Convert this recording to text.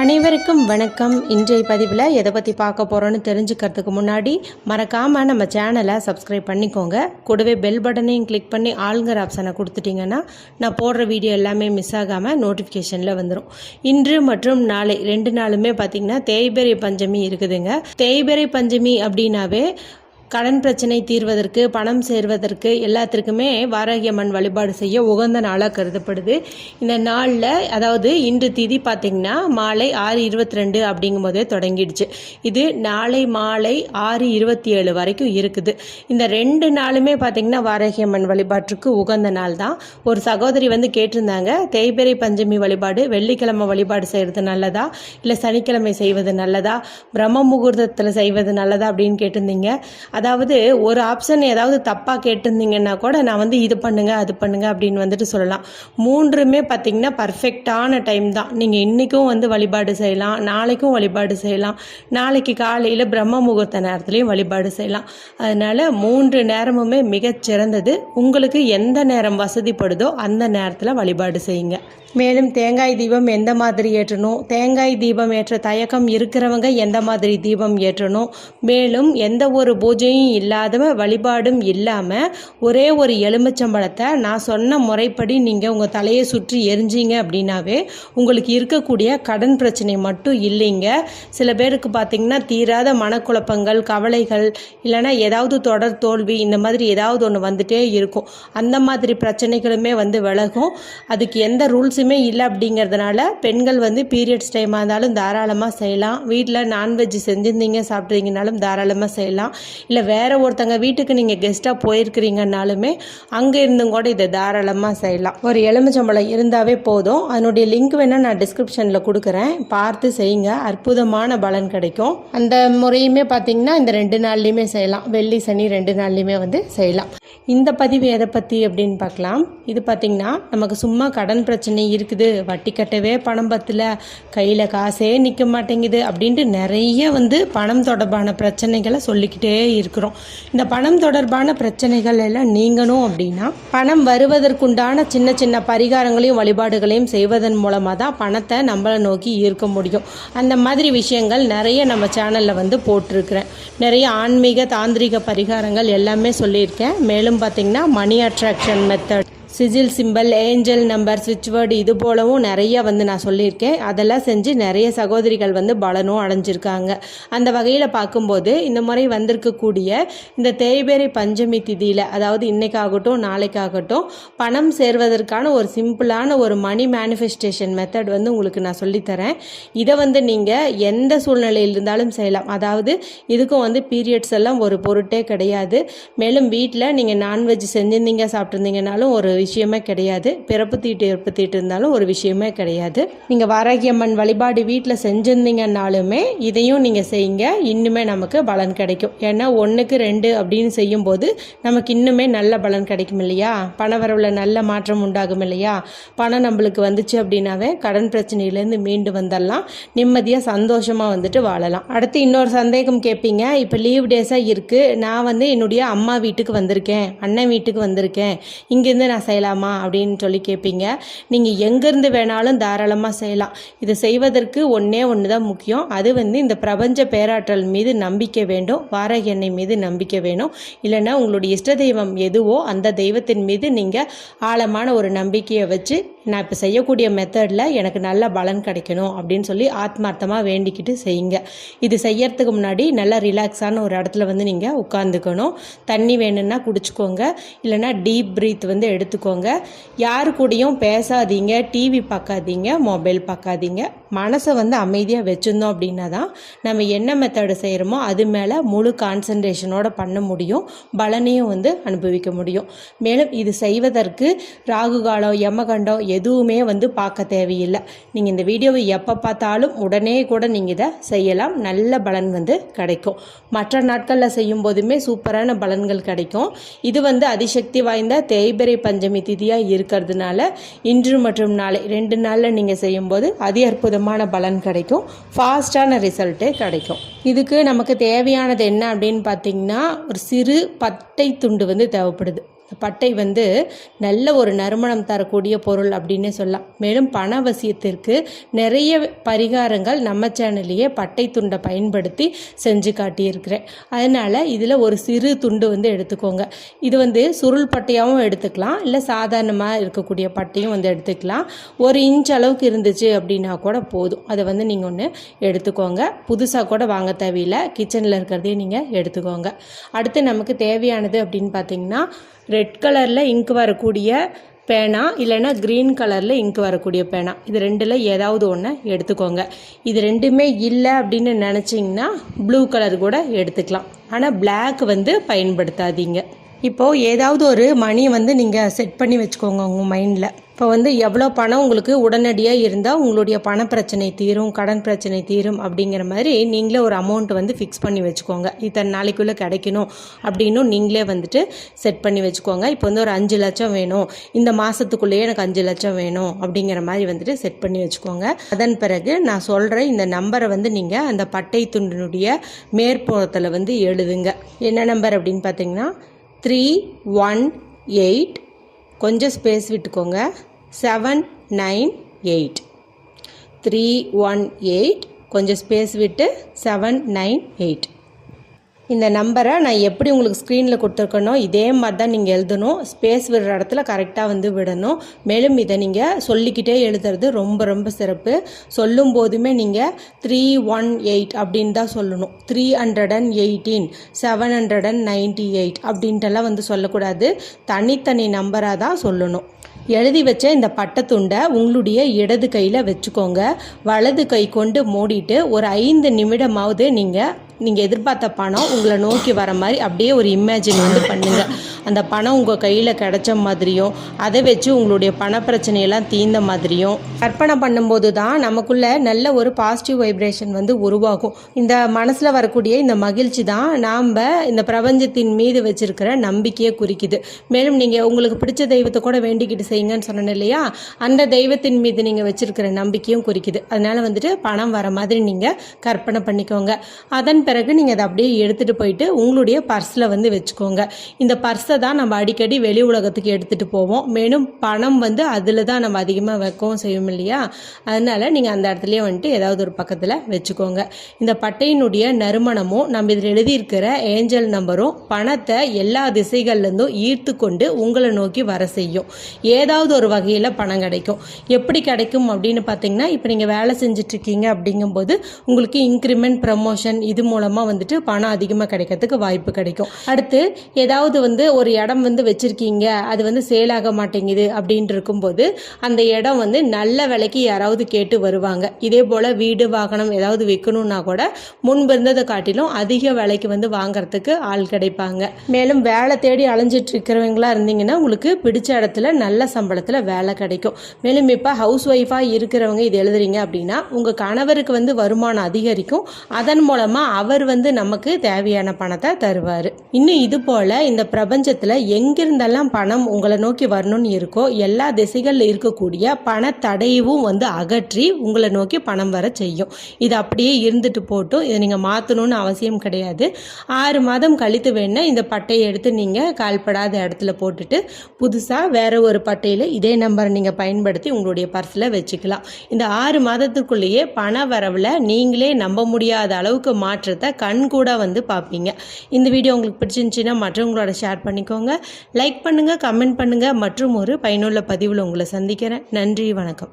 அனைவருக்கும் வணக்கம். இன்றைய பதிவில் எதை பற்றி பார்க்க போகிறோன்னு தெரிஞ்சுக்கிறதுக்கு முன்னாடி மறக்காமல் நம்ம சேனலை சப்ஸ்கிரைப் பண்ணிக்கோங்க. கூடவே பெல் பட்டனையும் கிளிக் பண்ணி ஆளுங்கிற ஆப்ஷனை கொடுத்துட்டிங்கன்னா நான் போடுற வீடியோ எல்லாமே மிஸ் ஆகாமல் நோட்டிஃபிகேஷனில் வந்துடும் இன்று மற்றும் நாளை ரெண்டு நாளுமே பார்த்திங்கன்னா தேய்பெரை பஞ்சமி இருக்குதுங்க. தேய்பெரை பஞ்சமி அப்படின்னாவே கடன் பிரச்சனை தீர்வதற்கு பணம் சேர்வதற்கு எல்லாத்திற்குமே வாராகியம்மன் வழிபாடு செய்ய உகந்த நாளாக கருதப்படுது. இந்த நாளில் அதாவது இன்று திதி பார்த்திங்கன்னா மாலை ஆறு இருபத்தி ரெண்டு அப்படிங்கும் போதே தொடங்கிடுச்சு. இது நாளை மாலை ஆறு இருபத்தி ஏழு வரைக்கும் இருக்குது. இந்த ரெண்டு நாளுமே பார்த்திங்கன்னா வாராகியம்மன் வழிபாட்டுக்கு உகந்த நாள் தான். ஒரு சகோதரி வந்து கேட்டிருந்தாங்க தேய்பிறை பஞ்சமி வழிபாடு வெள்ளிக்கிழமை வழிபாடு செய்கிறது நல்லதா? இல்லை சனிக்கிழமை செய்வது நல்லதா? பிரம்ம முகூர்த்தத்தில் செய்வது நல்லதா அப்படின்னு கேட்டிருந்தீங்க. அதாவது ஒரு ஆப்ஷன் ஏதாவது தப்பாக கேட்டிருந்தீங்கன்னா கூட நான் வந்து இது பண்ணுங்க அது பண்ணுங்க அப்படின்னு வந்துட்டு சொல்லலாம். மூன்றுமே பார்த்தீங்கன்னா பர்ஃபெக்டான டைம் தான். நீங்கள் இன்றைக்கும் வந்து வழிபாடு செய்யலாம் நாளைக்கும் வழிபாடு செய்யலாம் நாளைக்கு காலையில் பிரம்ம முகூர்த்த நேரத்துலையும் வழிபாடு செய்யலாம். அதனால் மூன்று நேரமுமே மிகச்சிறந்தது. உங்களுக்கு எந்த நேரம் வசதிப்படுதோ அந்த நேரத்தில் வழிபாடு செய்யுங்க. மேலும் தேங்காய் தீபம் எந்த மாதிரி ஏற்றணும்? தேங்காய் தீபம் ஏற்ற தயக்கம் இருக்கிறவங்க எந்த மாதிரி தீபம் ஏற்றணும்? மேலும் எந்த ஒரு பூஜையும் இல்லாத வழிபாடும் இல்லாமல் ஒரே ஒரு எலுமிச்சம்பழத்தை நான் சொன்ன முறைப்படி நீங்கள் உங்கள் தலையை சுற்றி எரிஞ்சிங்க அப்படின்னாவே உங்களுக்கு இருக்கக்கூடிய கடன் பிரச்சனை மட்டும் இல்லைங்க. சில பேருக்கு பார்த்திங்கன்னா தீராத மனக்குழப்பங்கள் கவலைகள் இல்லைன்னா ஏதாவது தொடர் தோல்வி இந்த மாதிரி ஏதாவது ஒன்று வந்துட்டே இருக்கும். அந்த மாதிரி பிரச்சனைகளுமே வந்து விலகும். அதுக்கு எந்த ரூல்ஸ் ரூல்ஸுமே இல்லை அப்படிங்கிறதுனால பெண்கள் வந்து பீரியட்ஸ் டைமாக இருந்தாலும் தாராளமாக செய்யலாம். வீட்டில் நான்வெஜ் செஞ்சுருந்தீங்க சாப்பிட்றீங்கனாலும் தாராளமாக செய்யலாம். இல்லை வேறு ஒருத்தங்க வீட்டுக்கு நீங்கள் கெஸ்ட்டாக போயிருக்கிறீங்கனாலுமே அங்கே இருந்தும் கூட இதை தாராளமாக செய்யலாம். ஒரு எலுமிச்சம்பழம் இருந்தாவே போதும். அதனுடைய லிங்க் வேணால் நான் டிஸ்கிரிப்ஷனில் கொடுக்குறேன். பார்த்து செய்யுங்க. அற்புதமான பலன் கிடைக்கும். அந்த முறையுமே பார்த்தீங்கன்னா இந்த ரெண்டு நாள்லையுமே செய்யலாம். வெள்ளி சனி ரெண்டு நாள்லையுமே வந்து செய்யலாம். இந்த பதிவு எதை பற்றி அப்படின்னு பார்க்கலாம். இது பார்த்திங்கன்னா நமக்கு சும்மா கடன் பிரச்சனை இருக்குது. வட்டி கட்டவே பணம் பத்தல. கையில் காசே நிற்க மாட்டேங்குது அப்படின்ட்டு நிறைய வந்து பணம் தொடர்பான பிரச்சனைகளை சொல்லிக்கிட்டே இருக்கிறோம். இந்த பணம் தொடர்பான பிரச்சனைகள் எல்லாம் நீங்கணும் அப்படின்னா பணம் வருவதற்குண்டான சின்ன சின்ன பரிகாரங்களையும் வழிபாடுகளையும் செய்வதன் மூலமாக தான் பணத்தை நம்மளை நோக்கி ஈர்க்க முடியும். அந்த மாதிரி விஷயங்கள் நிறைய நம்ம சேனலில் வந்து போட்டிருக்கிறேன். நிறைய ஆன்மீக தாந்திரிக பரிகாரங்கள் எல்லாமே சொல்லியிருக்கேன். மேலும் பார்த்திங்கன்னா money attraction method sigil symbol angel number சுவிட்ச் வேர்டு இது போலவும் நிறைய வந்து நான் சொல்லியிருக்கேன். அதெல்லாம் செஞ்சு நிறைய சகோதரிகள் வந்து பலனும் அடைஞ்சிருக்காங்க. அந்த வகையில் பார்க்கும்போது இந்த முறை வந்திருக்கக்கூடிய இந்த தேய்பேரை பஞ்சமி திதியில் அதாவது இன்றைக்காகட்டும் நாளைக்காகட்டும் பணம் சேர்வதற்கான ஒரு சிம்பிளான ஒரு மணி மேனிஃபெஸ்டேஷன் மெத்தட் வந்து உங்களுக்கு நான் சொல்லித்தரேன். இதை வந்து நீங்கள் எந்த சூழ்நிலையில் இருந்தாலும் செய்யலாம். அதாவது இதுக்கும் வந்து பீரியட்ஸ் எல்லாம் ஒரு பொருட்டே கிடையாது. மேலும் வீட்டில் நீங்கள் நான்வெஜ் செஞ்சிருந்தீங்க சாப்பிட்ருந்தீங்கனாலும் ஒரு விஷயமே கிடையாது. பிறப்பு தீட்டு இறப்பு தீட்டு இருந்தாலும் ஒரு விஷயமே கிடையாது. நீங்கள் வாராகியம்மன் வழிபாடு வீட்டில் செஞ்சிருந்தீங்கன்னாலுமே இதையும் நீங்கள் செய்யுங்க. இன்னுமே நமக்கு பலன் கிடைக்கும். ஏன்னா ஒன்றுக்கு ரெண்டு அப்படின்னு செய்யும்போது நமக்கு இன்னுமே நல்ல பலன் கிடைக்கும் இல்லையா? பணவரவில் நல்ல மாற்றம் உண்டாகும் இல்லையா? பணம் நம்மளுக்கு வந்துச்சு அப்படின்னாவே கடன் பிரச்சனையிலேருந்து மீண்டு வந்துடலாம் நிம்மதியாக சந்தோஷமாக வந்துட்டு வாழலாம். அடுத்து இன்னொரு சந்தேகம் கேட்பீங்க இப்போ லீவ் டேஸாக இருக்குது நான் வந்து என்னுடைய அம்மா வீட்டுக்கு வந்திருக்கேன். அண்ணன் வீட்டுக்கு வந்திருக்கேன். இங்கேருந்து நான் செய்யலாமா அப்படின்னு சொல்லி கேட்பீங்க நீங்கள் எங்கேருந்து வேணாலும் தாராளமாக செய்யலாம். இதை செய்வதற்கு ஒன்றே ஒன்று தான் முக்கியம். அது வந்து இந்த பிரபஞ்ச பேராற்றல் மீது நம்பிக்கை வேண்டும். வார எண்ணெய் மீது நம்பிக்கை வேணும். இல்லைன்னா உங்களுடைய இஷ்ட தெய்வம் எதுவோ அந்த தெய்வத்தின் மீது நீங்கள் ஆழமான ஒரு நம்பிக்கையை வச்சு நான் இப்போ செய்யக்கூடிய மெத்தடில் எனக்கு நல்ல பலன் கிடைக்கணும் அப்படின்னு சொல்லி ஆத்மார்த்தமாக வேண்டிக்கிட்டு செய்யுங்க. இது செய்யறதுக்கு முன்னாடி நல்லா ரிலாக்ஸான ஒரு இடத்துல வந்து நீங்கள் உட்காந்துக்கணும் தண்ணி வேணும்னா குடிச்சுக்கோங்க. இல்லைன்னா டீப் ப்ரீத் வந்து எடுத்துக்கோங்க. யாரு கூடயும் பேசாதீங்க. டிவி பார்க்காதீங்க. மொபைல் பார்க்காதீங்க. மனசை வந்து அமைதியாக வச்சுருந்தோம் அப்படின்னா தான் நம்ம என்ன மெத்தடு செய்கிறோமோ அது மேலே முழு கான்சன்ட்ரேஷனோட பண்ண முடியும் பலனையும் வந்து அனுபவிக்க முடியும். மேலும் இது செய்வதற்கு ராகு காலம் யமகண்டம் எதுவுமே வந்து பார்க்க தேவையில்லை. நீங்கள் இந்த வீடியோவை எப்போ பார்த்தாலும் உடனே கூட நீங்கள் இதை செய்யலாம். நல்ல பலன் வந்து கிடைக்கும். மற்ற நாட்களில் செய்யும் போதுமே சூப்பரான பலன்கள் கிடைக்கும். இது வந்து அதிசக்தி வாய்ந்த தேய்பிரை பஞ்சமி திதியாக இருக்கிறதுனால இன்று மற்றும் நாளை ரெண்டு நாளில் நீங்கள் செய்யும்போது அதி அற்புதம் விதமான பலன் கிடைக்கும். ஃபாஸ்டான ரிசல்ட்டே கிடைக்கும். இதுக்கு நமக்கு தேவையானது என்ன அப்படின்னு பார்த்தீங்கன்னா ஒரு சிறு பட்டை துண்டு வந்து தேவைப்படுது. பட்டை வந்து நல்ல ஒரு நறுமணம் தரக்கூடிய பொருள் அப்படின்னே சொல்லலாம். மேலும் பணவசியத்திற்கு நிறைய பரிகாரங்கள் நம்ம சேனல்லையே பட்டை துண்டை பயன்படுத்தி செஞ்சு காட்டியிருக்கிறேன். அதனால் இதில் ஒரு சிறு துண்டு வந்து எடுத்துக்கோங்க. இது வந்து சுருள் பட்டையாகவும் எடுத்துக்கலாம். இல்லை சாதாரணமாக இருக்கக்கூடிய பட்டையும் வந்து எடுத்துக்கலாம். ஒரு இன்ச் அளவுக்கு இருந்துச்சு அப்படின்னா கூட போதும். அதை வந்து நீங்கள் ஒன்று எடுத்துக்கோங்க. புதுசாக கூட வாங்க தேவையில்லை. கிச்சனில் இருக்கிறதையும் நீங்கள் எடுத்துக்கோங்க. அடுத்து நமக்கு தேவையானது அப்படின்னு பார்த்தீங்கன்னா ரெட் கலரில் இங்க் வரக்கூடிய பேனா இல்லைன்னா க்ரீன் கலரில் இங்க் வரக்கூடிய பேனா. இது ரெண்டில் ஏதாவது ஒன்று எடுத்துக்கோங்க. இது ரெண்டுமே இல்லை அப்படின்னு நினச்சிங்கன்னா ப்ளூ கலர் கூட எடுத்துக்கலாம். ஆனால் பிளாக் வந்து பயன்படுத்தாதீங்க. இப்போது ஏதாவது ஒரு மணி வந்து நீங்கள் செட் பண்ணி வச்சுக்கோங்க உங்கள் மைண்டில் இப்போ வந்து எவ்வளோ பணம் உங்களுக்கு உடனடியாக இருந்தால் உங்களுடைய பண பிரச்சனை தீரும் கடன் பிரச்சனை தீரும் அப்படிங்கிற மாதிரி நீங்களே ஒரு அமௌண்ட் வந்து ஃபிக்ஸ் பண்ணி வச்சுக்கோங்க. இத்தனை நாளைக்குள்ளே கிடைக்கணும் அப்படின்னு நீங்களே வந்துட்டு செட் பண்ணி வச்சுக்கோங்க. இப்போ வந்து ஒரு அஞ்சு லட்சம் வேணும். இந்த மாதத்துக்குள்ளேயே எனக்கு அஞ்சு லட்சம் வேணும் அப்படிங்கிற மாதிரி வந்துட்டு செட் பண்ணி வச்சுக்கோங்க. அதன் பிறகு நான் சொல்கிற இந்த நம்பரை வந்து நீங்கள் அந்த பட்டை துண்டினுடைய மேற்புறத்தில் வந்து எழுதுங்க. என்ன நம்பர் அப்படின்னு பார்த்தீங்கன்னா த்ரீ ஒன் எயிட் கொஞ்சம் ஸ்பேஸ் விட்டுக்கோங்க. Seven nine eight three one eight கொஞ்சம் ஸ்பேஸ் விட்டு செவன் நைன் எயிட் இந்த நம்பரை நான் எப்படி உங்களுக்கு ஸ்க்ரீனில் கொடுத்துருக்கனோ இதே மாதிரி தான் நீங்கள் எழுதணும். ஸ்பேஸ் விடுற இடத்துல கரெக்டாக வந்து விடணும். மேலும் இதை நீங்கள் சொல்லிக்கிட்டே எழுதுறது ரொம்ப ரொம்ப சிறப்பு. சொல்லும் போதுமே நீங்கள் த்ரீ ஒன் எயிட் அப்படின்னு தான் சொல்லணும். Three hundred and eighteen seven hundred and ninety eight அப்படின்ட்டுலாம் வந்து சொல்லக்கூடாது. தனித்தனி நம்பராக தான் சொல்லணும். எழுதி வச்ச இந்த பட்டத்துண்டை உங்களுடைய இடது கையில் வச்சுக்கோங்க. வலது கை கொண்டு மூடிட்டு ஒரு ஐந்து நிமிடமாவது நீங்கள் நீங்கள் எதிர்பார்த்த பணம் உங்களை நோக்கி வர மாதிரி அப்படியே ஒரு இமேஜின் வந்து பண்ணுங்கள் அந்த பணம் உங்கள் கையில் கிடைச்ச மாதிரியும் அதை வச்சு உங்களுடைய பண பிரச்சனையெல்லாம் தீர்ந்த மாதிரியும் கற்பனை பண்ணும்போது தான் நமக்குள்ள நல்ல ஒரு பாசிட்டிவ் வைப்ரேஷன் வந்து உருவாகும். இந்த மனசில் வரக்கூடிய இந்த மகிழ்ச்சி தான் நாம் இந்த பிரபஞ்சத்தின் மீது வச்சிருக்கிற நம்பிக்கையை குறிக்குது. மேலும் நீங்கள் உங்களுக்கு பிடிச்ச தெய்வத்தை கூட வேண்டிக்கிட்டு செய்யுங்கன்னு சொன்னேன் இல்லையா? அந்த தெய்வத்தின் மீது நீங்கள் வச்சிருக்கிற நம்பிக்கையும் குறிக்குது. அதனால் வந்துட்டு பணம் வர மாதிரி நீங்கள் கற்பனை பண்ணிக்கோங்க. அதன் பிறகு நீங்கள் அதை அப்படியே எடுத்துகிட்டு போயிட்டு உங்களுடைய பர்ஸில் வந்து வச்சுக்கோங்க. இந்த பர்ஸை தான் நம்ம அடிக்கடி வெளி உலகத்துக்கு எடுத்துகிட்டு போவோம். மேலும் பணம் வந்து அதில் தான் நம்ம அதிகமாக வைக்கவும் செய்யும் இல்லையா? அதனால் நீங்கள் அந்த இடத்துலையே வந்துட்டு ஏதாவது ஒரு பக்கத்தில் வச்சுக்கோங்க. இந்த பட்டையினுடைய நறுமணமும் நம்ம இதில் எழுதியிருக்கிற ஏஞ்சல் நம்பரும் பணத்தை எல்லா திசைகள்லேருந்தும் ஈர்த்து கொண்டு உங்களை நோக்கி வர செய்யும். ஏதாவது ஒரு வகையில் பணம் கிடைக்கும். எப்படி கிடைக்கும் அப்படின்னு பார்த்தீங்கன்னா இப்போ நீங்கள் வேலை செஞ்சிட்ருக்கீங்க அப்படிங்கும்போது உங்களுக்கு இன்க்ரிமெண்ட் ப்ரமோஷன் இது மூலம் மூலமாக வந்துட்டு பணம் அதிகமாக கிடைக்கிறதுக்கு வாய்ப்பு கிடைக்கும். அடுத்து ஏதாவது வந்து ஒரு இடம் வந்து வச்சுருக்கீங்க அது வந்து சேல் ஆக மாட்டேங்குது அப்படின்ட்டு இருக்கும்போது அந்த இடம் வந்து நல்ல விலைக்கு யாராவது கேட்டு வருவாங்க. இதே போல் வீடு வாகனம் ஏதாவது விற்கணும்னா கூட முன்பு இருந்ததை காட்டிலும் அதிக விலைக்கு வந்து வாங்குறதுக்கு ஆள் கிடைப்பாங்க. மேலும் வேலை தேடி அலைஞ்சிட்டு இருக்கிறவங்களா இருந்தீங்கன்னா உங்களுக்கு பிடிச்ச இடத்துல நல்ல சம்பளத்தில் வேலை கிடைக்கும். மேலும் இப்போ ஹவுஸ் ஒய்ஃபாக இருக்கிறவங்க இது எழுதுறீங்க அப்படின்னா உங்கள் கணவருக்கு வந்து வருமானம் அதிகரிக்கும். அதன் மூலமாக அவர் அவர் வந்து நமக்கு தேவையான பணத்தை தருவார். இன்னும் இது போல் இந்த பிரபஞ்சத்தில் எங்கிருந்தெல்லாம் பணம் உங்களை நோக்கி வரணும்னு இருக்கோ எல்லா திசைகளில் இருக்கக்கூடிய பண தடையவும் வந்து அகற்றி உங்களை நோக்கி பணம் வர செய்யும். இது அப்படியே இருந்துட்டு போட்டும். இதை நீங்கள் மாற்றணும்னு அவசியம் கிடையாது. ஆறு மாதம் கழித்து வேணால் இந்த பட்டையை எடுத்து நீங்கள் கால்படாத இடத்துல போட்டுட்டு புதுசாக வேற ஒரு பட்டையில் இதே நம்பரை நீங்கள் பயன்படுத்தி உங்களுடைய பர்ஸில் வச்சுக்கலாம். இந்த ஆறு மாதத்துக்குள்ளேயே பண வரவில் நீங்களே நம்ப முடியாத அளவுக்கு மாற்றத்தை கண் கூட வந்து பார்ப்பீங்க. இந்த வீடியோ உங்களுக்கு பிடிச்சிருந்துச்சின்னா மற்றவங்களோட ஷேர் பண்ணிக்கோங்க. லைக் பண்ணுங்கள் கமெண்ட் பண்ணுங்கள் மற்றும் ஒரு பயனுள்ள பதிவில் உங்களை சந்திக்கிறேன். நன்றி வணக்கம்.